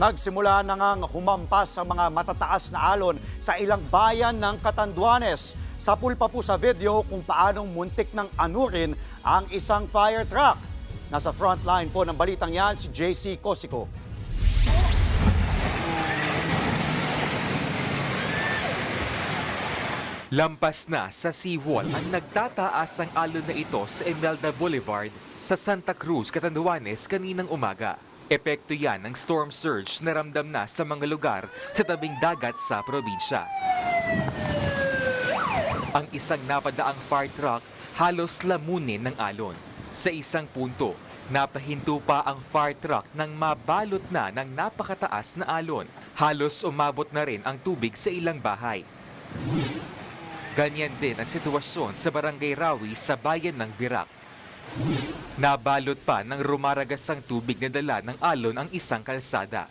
Nagsimula na ngang humampas sa mga matataas na alon sa ilang bayan ng Catanduanes. Sa pulpa po sa video kung paanong muntik ng anurin ang isang fire truck. Nasa front line po ng balitang yan si JC Cosico. Lampas na sa seawall ang nagtataas ang alon na ito sa Emelda Boulevard sa Santa Cruz, Catanduanes kaninang umaga. Epekto yan ng storm surge na ramdam na sa mga lugar sa tabing dagat sa probinsya. Ang isang napadaang fire truck halos lamunin ng alon. Sa isang punto, napahinto pa ang fire truck nang mabalot na ng napakataas na alon. Halos umabot na rin ang tubig sa ilang bahay. Ganyan din ang sitwasyon sa Barangay Rawi sa bayan ng Virac. Nabalot pa ng rumaragasang tubig na dala ng alon ang isang kalsada.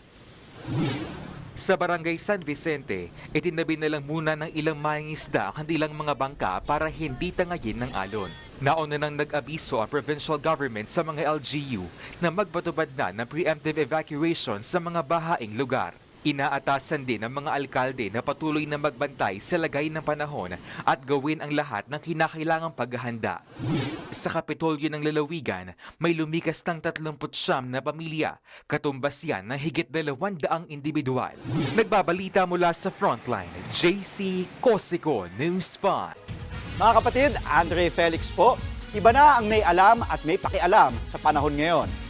Sa Barangay San Vicente, itinabi na lang muna ng ilang mangingisda ang kanilang mga bangka para hindi tangayin ng alon. Nauna nang nag-abiso ang provincial government sa mga LGU na magpatubad na ng preemptive evacuation sa mga bahaing lugar. Inaatasan din ng mga alkalde na patuloy na magbantay sa lagay ng panahon at gawin ang lahat ng kinakailangang paghahanda. Sa Kapitolyo ng Lalawigan, may lumikas ng 39 na pamilya, katumbas yan ng higit 200 individual. Nagbabalita mula sa Frontline, JC Cosico News 5. Mga kapatid, Andre Felix po. Iba na ang may alam at may pakialam sa panahon ngayon.